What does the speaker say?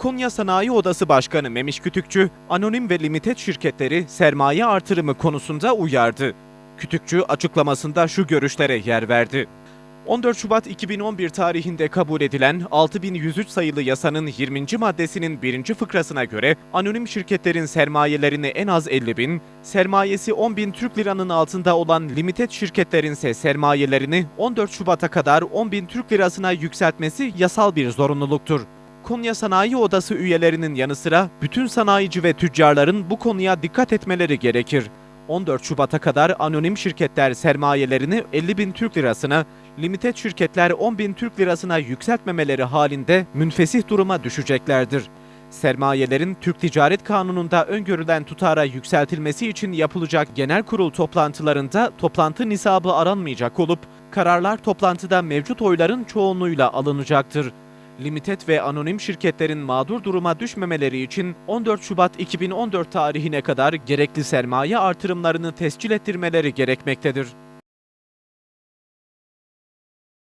Konya Sanayi Odası Başkanı Memiş Kütükçü, anonim ve limited şirketleri sermaye artırımı konusunda uyardı. Kütükçü açıklamasında şu görüşlere yer verdi. 14 Şubat 2011 tarihinde kabul edilen 6103 sayılı yasanın 20. maddesinin 1. fıkrasına göre anonim şirketlerin sermayelerini en az 50 bin, sermayesi 10 bin Türk liranın altında olan limited şirketlerin ise sermayelerini 14 Şubat'a kadar 10 bin Türk lirasına yükseltmesi yasal bir zorunluluktur. Konya Sanayi Odası üyelerinin yanı sıra bütün sanayici ve tüccarların bu konuya dikkat etmeleri gerekir. 14 Şubat'a kadar anonim şirketler sermayelerini 50 bin Türk lirasına, limited şirketler 10 bin Türk lirasına yükseltmemeleri halinde münfesih duruma düşeceklerdir. Sermayelerin Türk Ticaret Kanunu'nda öngörülen tutara yükseltilmesi için yapılacak genel kurul toplantılarında toplantı nisabı aranmayacak olup kararlar toplantıda mevcut oyların çoğunluğuyla alınacaktır. Limited ve anonim şirketlerin mağdur duruma düşmemeleri için 14 Şubat 2014 tarihine kadar gerekli sermaye artırımlarını tescil ettirmeleri gerekmektedir.